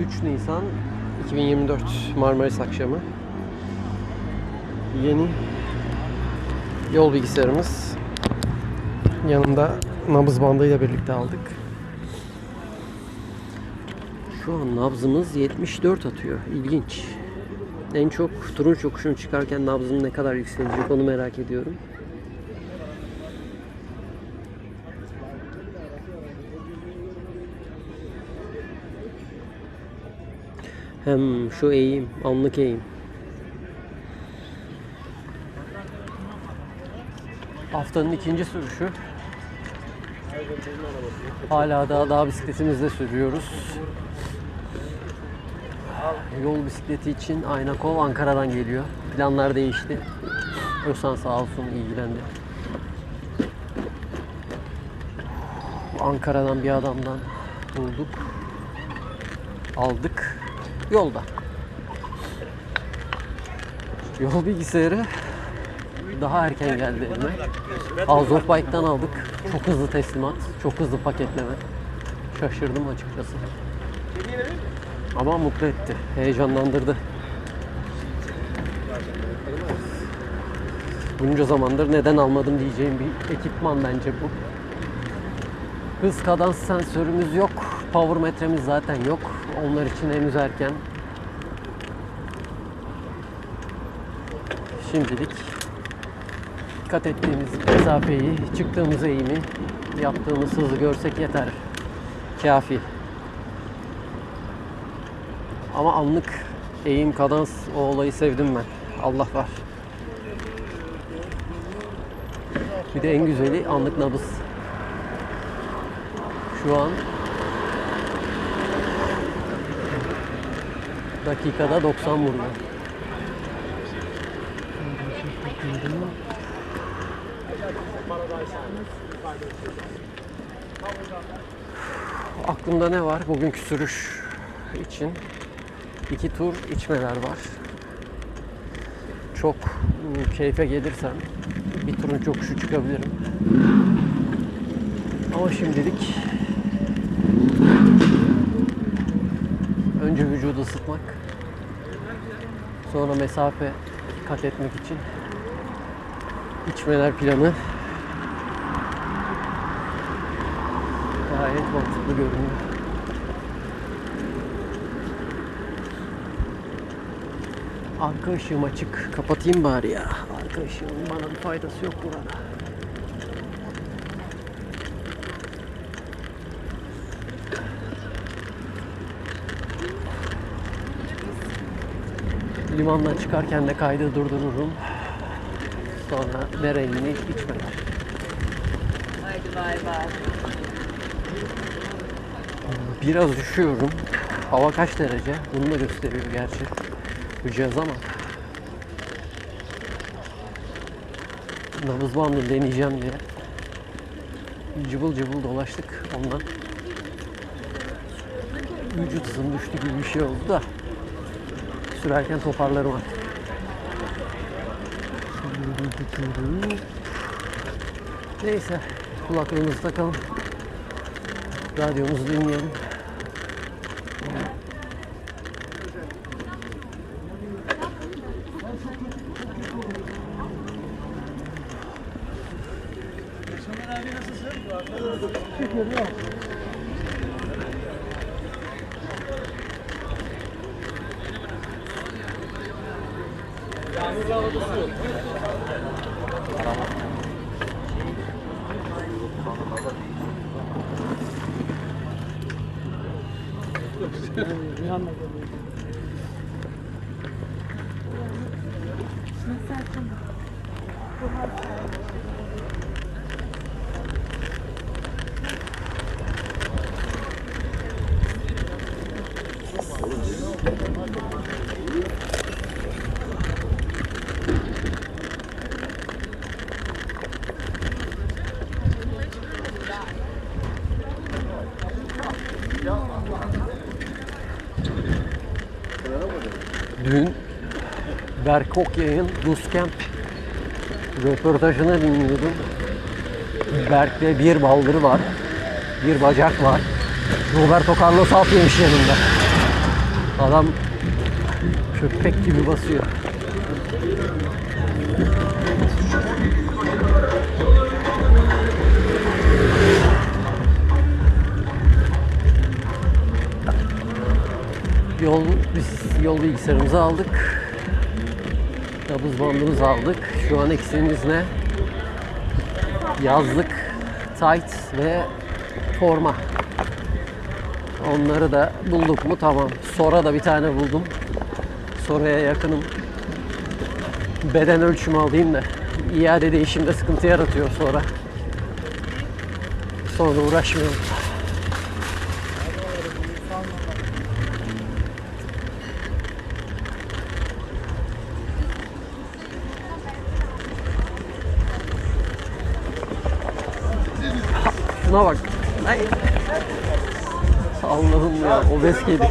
3 Nisan 2024 Marmaris akşamı. Yeni yol bilgisayarımız. Yanında nabız bandıyla birlikte aldık. Şu an nabzımız 74 atıyor. İlginç. En çok turunç yokuşunu çıkarken nabzım ne kadar yükselecek onu merak ediyorum. Hem şu eğim, anlık eğim. Haftanın ikinci sürüşü. Hala daha dağ bisikletimizle sürüyoruz. Yol bisikleti için Aynakol Ankara'dan geliyor. Planlar değişti. Özhan sağ olsun ilgilendi. Ankara'dan bir adamdan bulduk. Aldık. Yolda. Yol bilgisayarı daha erken geldi elime. Azot Bike'dan aldık. Çok hızlı teslimat, çok hızlı paketleme. Şaşırdım açıkçası. Ama mutlu etti, heyecanlandırdı. Bunca zamandır neden almadım diyeceğim bir ekipman bence bu. Hız kadans sensörümüz yok. Power metremiz zaten yok. Onlar için henüz erken. Şimdilik dikkat ettiğimiz mesafeyi, çıktığımız eğimi, yaptığımız hızı görsek yeter. Kafi. Ama anlık eğim, kadans o olayı sevdim ben. Allah var. Bir de en güzeli anlık nabız. Şu an dakikada 90 vuruyor. Aklımda ne var bugünkü sürüş için? iki tur içmeler var. Çok ım, keyfe gelirsem bir turun yokuşu çıkabilirim. Ama şimdilik önce vücudu ısıtmak, sonra mesafe kat etmek için içmeler planı gayet mantıklı görünüyor. Arka ışığım açık. Kapatayım bari ya. Arka ışığın bana bir faydası yok burada. Limandan çıkarken de kaydı durdururum. Sonra merengini içmeler. Haydi bay bay. Biraz üşüyorum. Hava kaç derece? Bunu da gösteriyor gerçi. Bu cihaz ama. Nabız bandı deneyeceğim diye. Cıvıl cıvıl dolaştık ondan. Vücut ısım düştü gibi bir şey oldu da. Sürerken toparlarım artık. Neyse kulaklığımızı takalım. Radyomuzu dinleyelim. Dün Berk Okyay'ın Bootcamp röportajını dinliyordum. Berk'te bir baldırı var, bir bacak var. Roberto Carlos alt yemiş yanında. Adam köpek gibi basıyor. Yol yol bilgisayarımızı aldık. Nabız bandımızı aldık. Şu an eksiğimiz ne? Yazlık, tight ve forma. Onları da bulduk mu tamam. Sonra da bir tane buldum. Soraya yakınım. Beden ölçümü alayım da iade değişimde sıkıntı yaratıyor sonra. Sonra uğraşmıyorum. Şuna bak. Ay. Allah'ım ya obez kedi.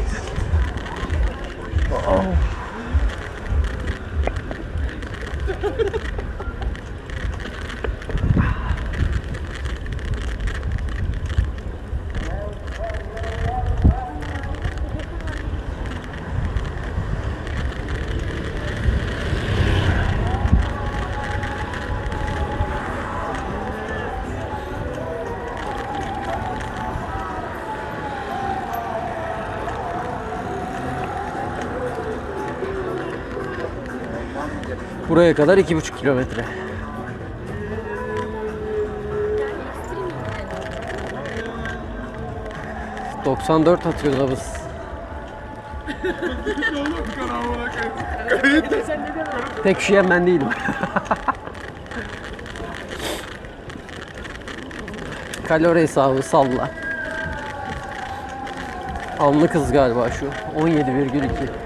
Buraya kadar iki buçuk kilometre. ...94 atıyor nabız. Tek üşüyen ben değilim. Kalori hesabı salla. Anlık hız galiba şu. 17,2.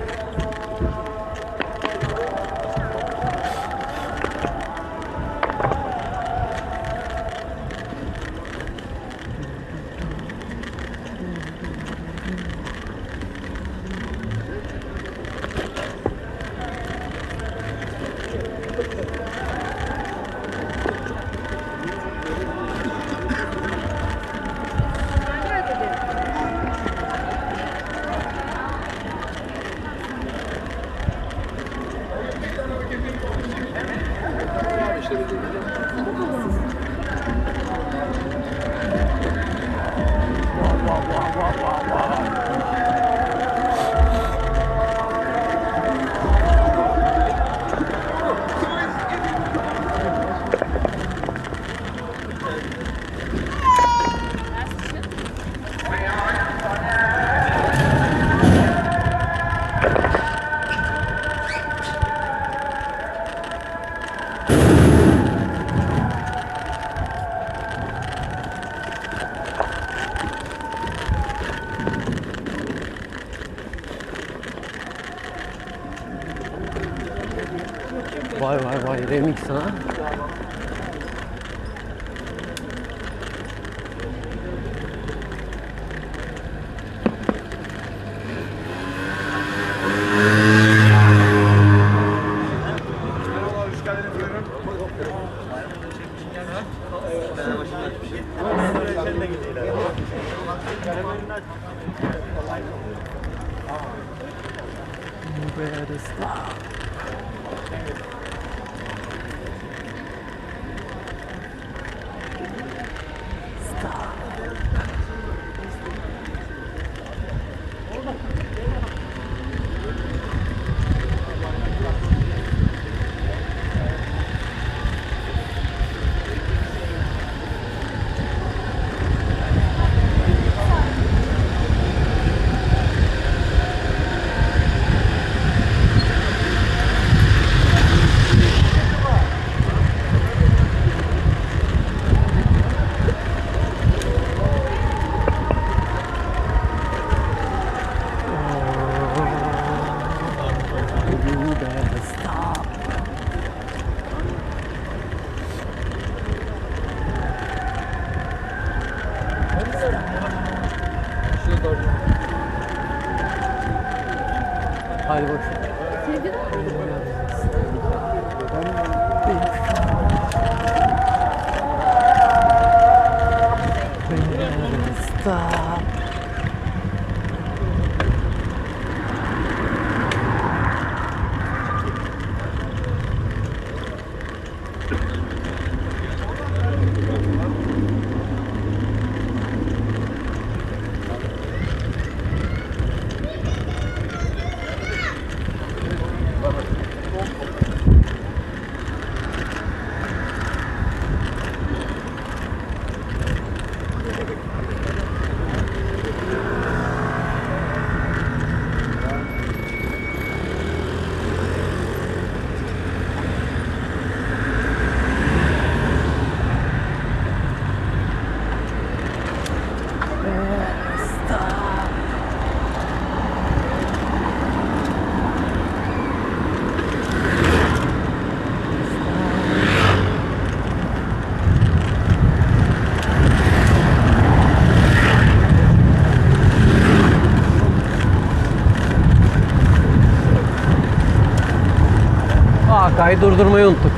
Kaydı durdurmayı unuttuk.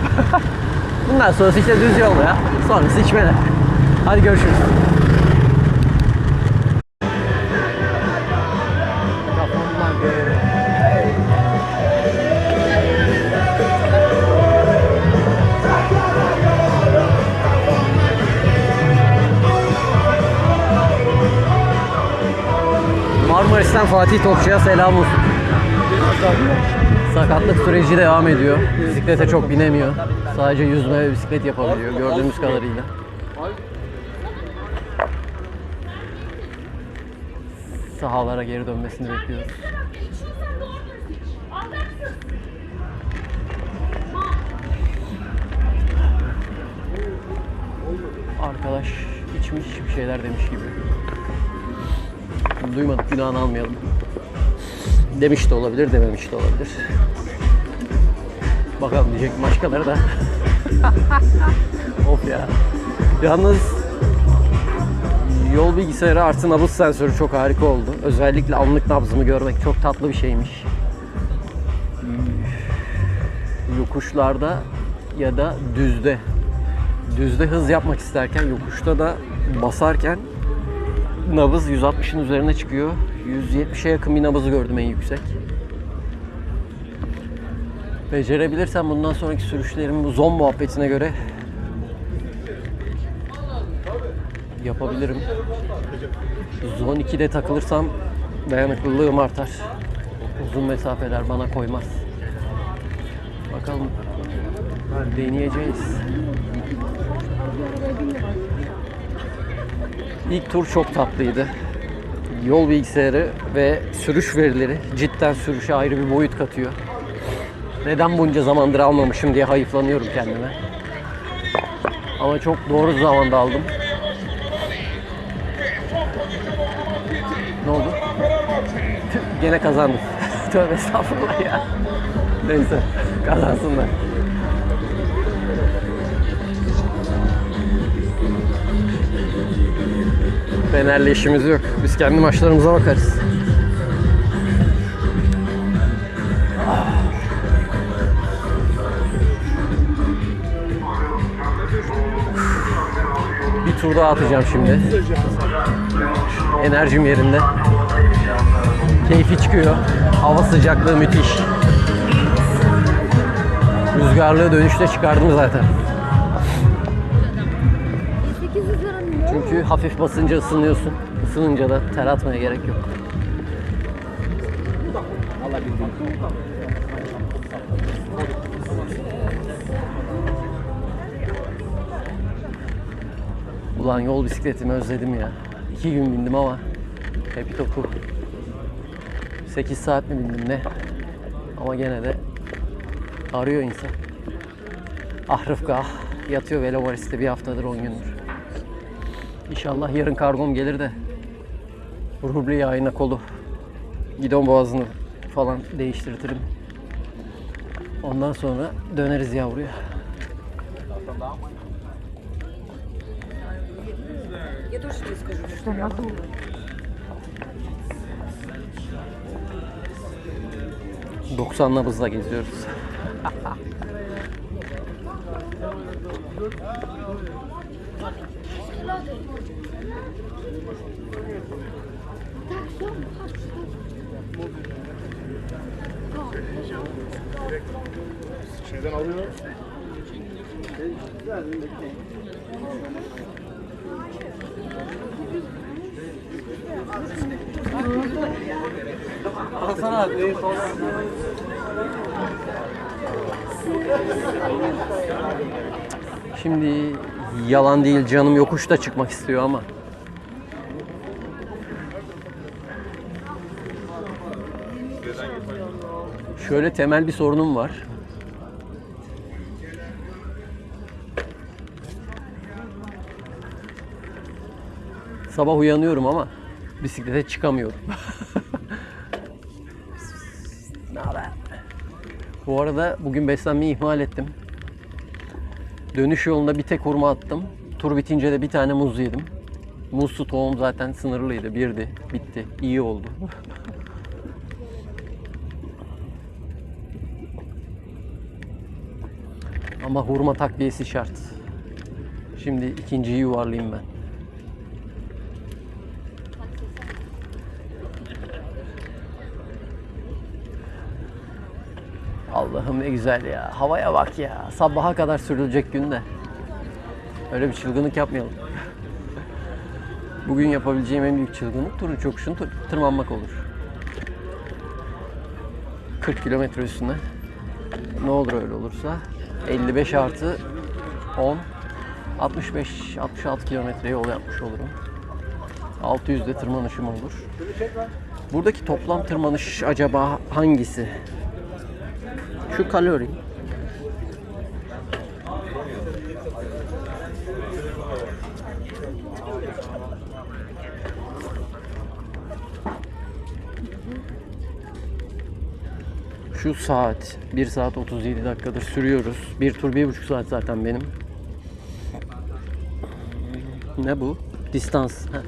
Bundan sonrası işte düz yol ya. Sonrası içmeler. Hadi görüşürüz. Marmaris'ten Fatih Topçu'ya selam olsun. Sakatlık süreci devam ediyor. Bisiklete çok binemiyor. Sadece yüzme ve bisiklet yapabiliyor gördüğümüz kadarıyla. Sahalara geri dönmesini bekliyoruz. Arkadaş içmiş bir şeyler demiş gibi. Duymadık günahını almayalım. Demiş de olabilir, dememiş de olabilir. Bakalım diyecek başkaları da. of ya. Yalnız yol bilgisayarı artı nabız sensörü çok harika oldu. Özellikle anlık nabzımı görmek çok tatlı bir şeymiş. Yokuşlarda ya da düzde. Düzde hız yapmak isterken yokuşta da basarken nabız 160'ın üzerine çıkıyor. 170'e yakın bir nabızı gördüm en yüksek. Becerebilirsem bundan sonraki sürüşlerimi bu zon muhabbetine göre yapabilirim. Zon 2'de takılırsam dayanıklılığım artar. Uzun mesafeler bana koymaz. Bakalım deneyeceğiz. İlk tur çok tatlıydı. Yol bilgisayarı ve sürüş verileri cidden sürüşe ayrı bir boyut katıyor. Neden bunca zamandır almamışım diye hayıflanıyorum kendime. Ama çok doğru zamanda aldım. Ne oldu? Gene kazandım. Tövbe estağfurullah ya. Neyse kazansınlar. Fener'le işimiz yok. Biz kendi maçlarımıza bakarız. Bir tur daha atacağım şimdi. Enerjim yerinde. Keyfi çıkıyor. Hava sıcaklığı müthiş. Rüzgarlığı dönüşte çıkardım zaten. 800 lira mı? Çünkü hafif basınca ısınıyorsun. Isınınca da ter atmaya gerek yok. Ulan yol bisikletimi özledim ya. İki gün bindim ama hepi topu 8 saat mi bindim ne? Ama gene de arıyor insan. Ah Rıfkı ah. Yatıyor Velomaris'te bir haftadır 10 gündür. İnşallah yarın kargom gelir de ruble yayına kolu gidon boğazını falan değiştirtirim. Ondan sonra döneriz yavruya. Я тоже тебе скажу, что могу. — 90 nabızla geziyoruz. Şeyden alıyor. Hasan abi. Şimdi yalan değil canım yokuşta çıkmak istiyor ama. Şöyle temel bir sorunum var. Sabah uyanıyorum ama bisiklete çıkamıyorum. Ne haber? Bu arada bugün beslenmeyi ihmal ettim. Dönüş yolunda bir tek hurma attım. Tur bitince de bir tane muz yedim. Muz stoğum zaten sınırlıydı. Birdi. Bitti. İyi oldu. Ama hurma takviyesi şart. Şimdi ikinciyi yuvarlayayım ben. Allah'ım ne güzel ya. Havaya bak ya. Sabaha kadar sürülecek günde. Öyle bir çılgınlık yapmayalım. Bugün yapabileceğim en büyük çılgınlık turu çokuşun tır- tırmanmak olur. 40 kilometre üstüne. Ne olur öyle olursa 55 artı 10 65 66 kilometre yol yapmış olurum. 600 de tırmanışım olur. Buradaki toplam tırmanış acaba hangisi? Şu kalori. Şu saat 1 saat 37 dakikadır sürüyoruz. Bir tur 1,5 saat zaten benim. Ne bu? Distans. Heh.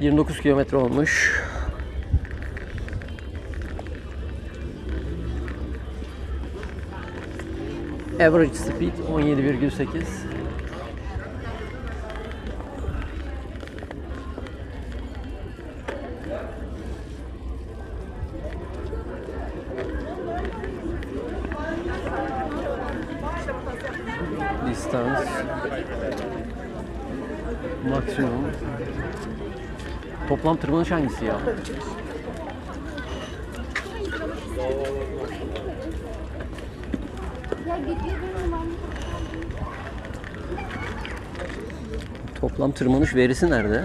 29 kilometre olmuş. Average speed 17,8. Distans. Maksimum. Toplam tırmanış hangisi ya? Ya gidiyor benim annem. Toplam tırmanış verisi nerede?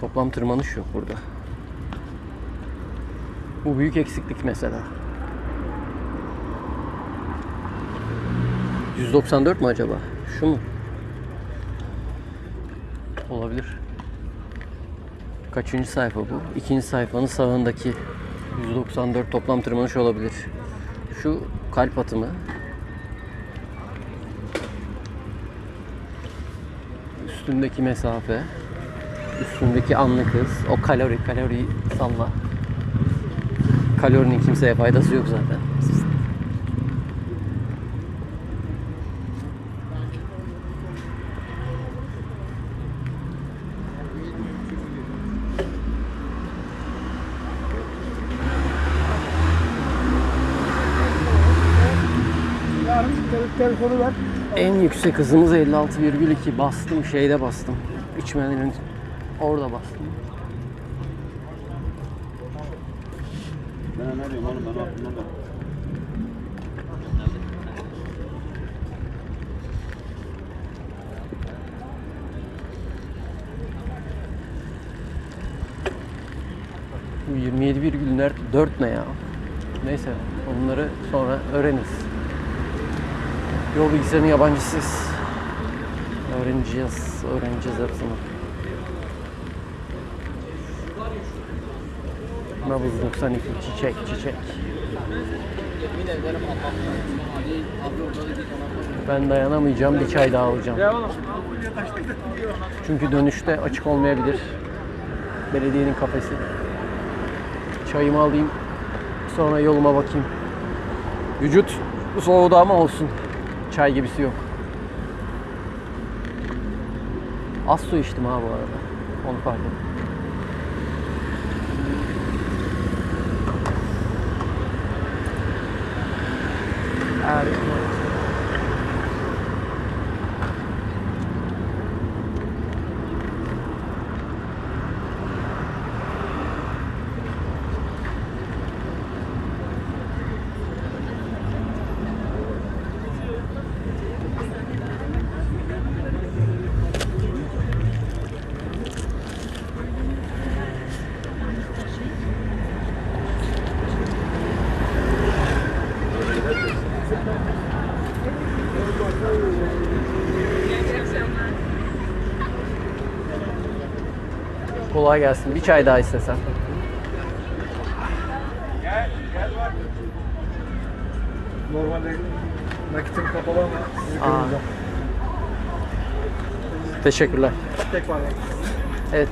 Toplam tırmanış yok burada. Bu büyük eksiklik mesela. 194 mu acaba? Şu mu? Olabilir. Kaçıncı sayfa bu? İkinci sayfanın sağındaki 194 toplam tırmanış olabilir. Şu kalp atımı. Üstündeki mesafe. Üstündeki anlık hız. O kalori, kalori salla. Kalorinin kimseye faydası yok zaten. Telefonu ver. En yüksek hızımız 56,2 bastım şeyde bastım. İçmelerin orada bastım. Ben ne diyorum oğlum ben aklımda da. Bu 27,4 ne ya? Neyse onları sonra öğreniriz. Yol bilgisayarının yabancısıyız. Öğreneceğiz, öğreneceğiz hepsini. Nabız 92 çiçek çiçek. Ben dayanamayacağım bir çay daha alacağım. Çünkü dönüşte açık olmayabilir. Belediyenin kafesi. Çayımı alayım. Sonra yoluma bakayım. Vücut soğudu ama olsun. Çay gibisi yok. Az su içtim ha bu arada. Onu fark ettim. Harika. Kolay gelsin. Bir çay daha istesem. Normalde Nakitim kapalı ama sizi Aa. Teşekkürler. Tek var. Evet.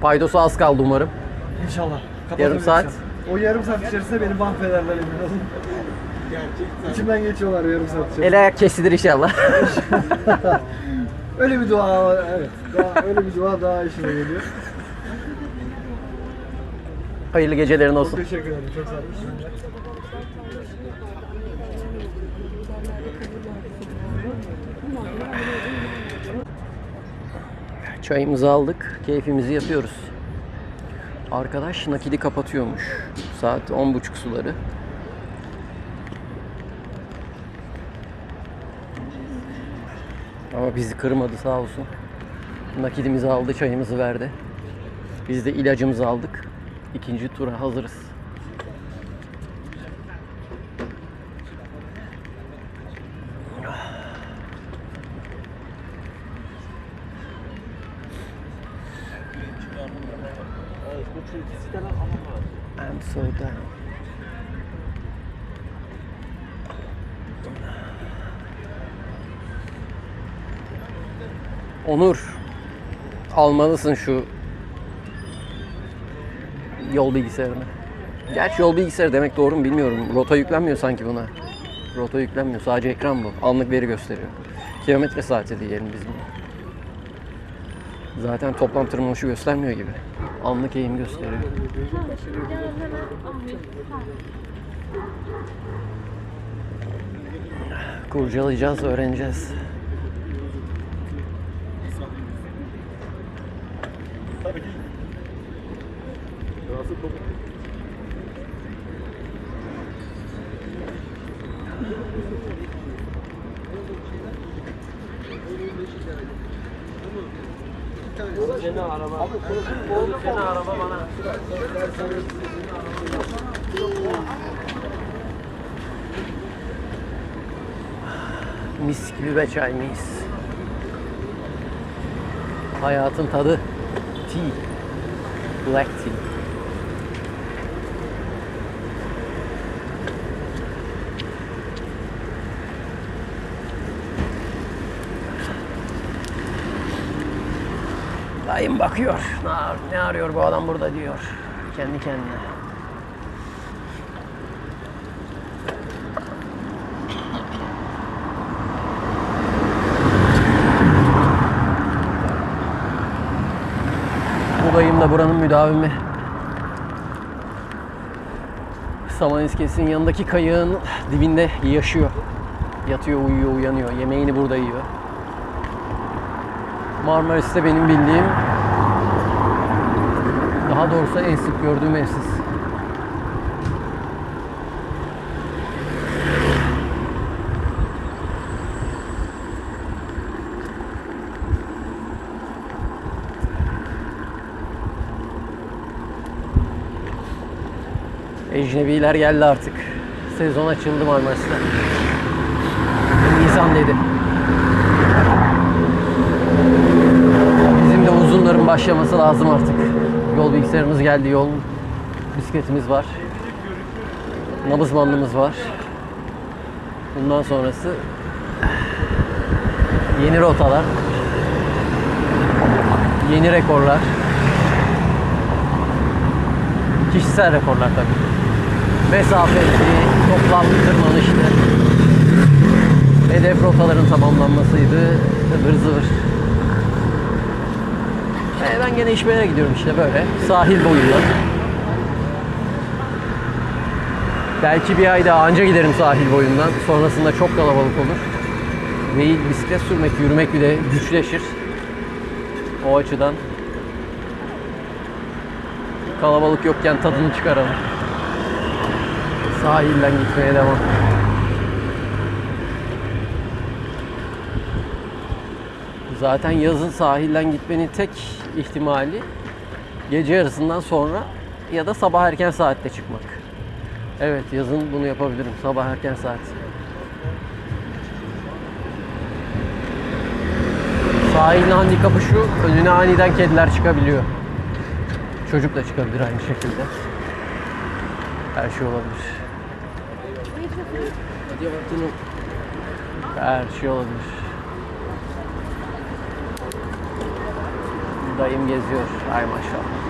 Paydosu az kaldı umarım. İnşallah. Yarım saat. O yarım saat içerisinde beni mahvederler emin olun. İçimden geçiyorlar yarım saat içerisinde. El ayak kesilir inşallah. Öyle bir dua var, evet. Daha, öyle bir dua daha işime geliyor. Hayırlı gecelerin Çok olsun. teşekkür ederim. Çok sağ olun. Çayımızı aldık. Keyfimizi yapıyoruz. Arkadaş nakidi kapatıyormuş. Saat 10.30 suları. Ama bizi kırmadı sağ olsun. Nakidimizi aldı, çayımızı verdi. Biz de ilacımızı aldık. İkinci tura hazırız. Onur, almalısın şu yol bilgisayarını. Gerçi yol bilgisayarı demek doğru mu bilmiyorum. Rota yüklenmiyor sanki buna. Rota yüklenmiyor. Sadece ekran bu. Anlık veri gösteriyor. Kilometre saati diyelim biz bunu. Zaten toplam tırmanışı göstermiyor gibi. Anlık eğim gösteriyor. Kurcalayacağız, öğreneceğiz. Mis gibi be çay mis. Hayatın tadı. Tea. Black tea. Dayım bakıyor. Ne, ne arıyor bu adam burada diyor. Kendi kendine. Bu dayım da buranın müdavimi. Saman iskesinin yanındaki kayığın dibinde yaşıyor. Yatıyor, uyuyor, uyanıyor. Yemeğini burada yiyor. Marmaris'te benim bildiğim daha doğrusu en sık gördüğüm evsiz. Ecnebiler geldi artık. Sezon açıldı Marmaris'te. Nisan dedi. Bizim de uzunların başlaması lazım artık. Yol bilgisayarımız geldi, yol bisikletimiz var. Nabız bandımız var. Bundan sonrası yeni rotalar, yeni rekorlar, kişisel rekorlar tabii. Mesafeli, toplam tırmanışlı, hedef rotaların tamamlanmasıydı, ıvır zıvır. E, ben gene İşme'ye gidiyorum işte böyle. Sahil boyunda. Belki bir ay daha anca giderim sahil boyundan. Sonrasında çok kalabalık olur. Ve bisiklet sürmek, yürümek bile güçleşir. O açıdan kalabalık yokken tadını çıkaralım. Sahilden gitmeye devam. Zaten yazın sahilden gitmenin tek ihtimali gece yarısından sonra ya da sabah erken saatte çıkmak. Evet yazın bunu yapabilirim. Sabah erken saat. Sahil sahilin handikapı şu, önüne aniden kediler çıkabiliyor. Çocuk da çıkabilir aynı şekilde. Her şey olabilir. Orkun'um. Her şey olabilir. Dayım geziyor. Ay maşallah.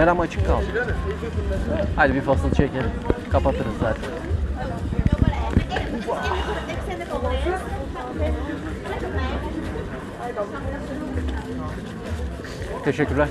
Kameram açık kaldı. Hadi bir fasıl çekelim. Kapatırız zaten. Teşekkürler.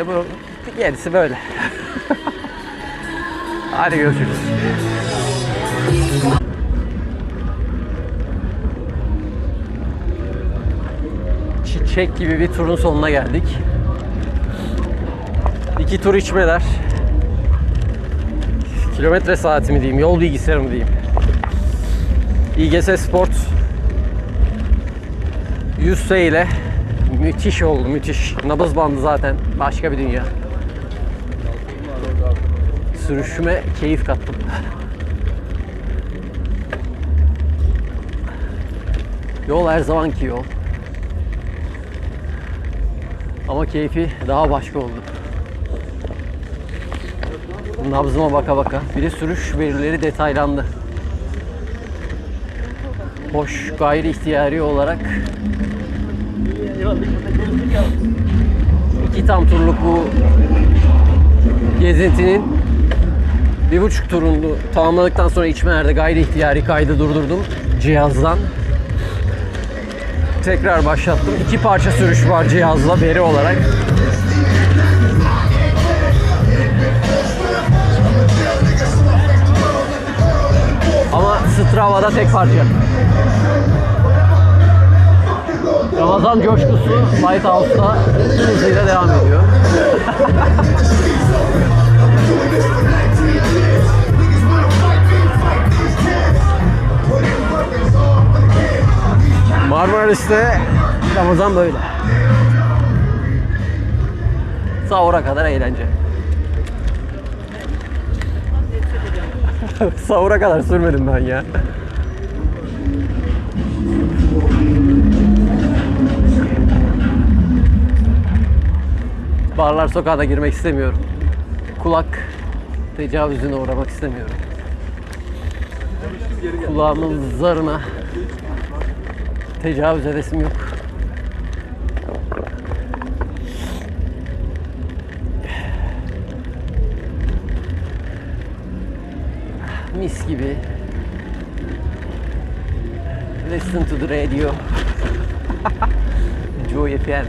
İşte bu gerisi böyle. Hadi görüşürüz. Çiçek gibi bir turun sonuna geldik. İki tur içmeler. Kilometre saati mi diyeyim, yol bilgisayarı mı diyeyim. İGS Sport 100 ile müthiş oldu, müthiş. Nabız bandı zaten başka bir dünya. Sürüşüme keyif kattım. Yol her zamanki yol. Ama keyfi daha başka oldu. Nabzıma baka baka. Bir de sürüş verileri detaylandı. Hoş gayri ihtiyari olarak iki tam turluk bu gezintinin bir buçuk turunu tamamladıktan sonra içmelerde gayri ihtiyari kaydı durdurdum cihazdan. Tekrar başlattım. İki parça sürüş var cihazla veri olarak. Ama Strava'da tek parça. Ramazan coşkusu Lighthouse'da hızıyla devam ediyor. Marmaris'te Ramazan böyle. Sahura kadar eğlence. Sahura kadar sürmedim ben ya. Barlar sokağına girmek istemiyorum. Kulak tecavüzüne uğramak istemiyorum. Kulağımın zarına tecavüz edesim yok. Mis gibi. Listen to the radio. Joy FM.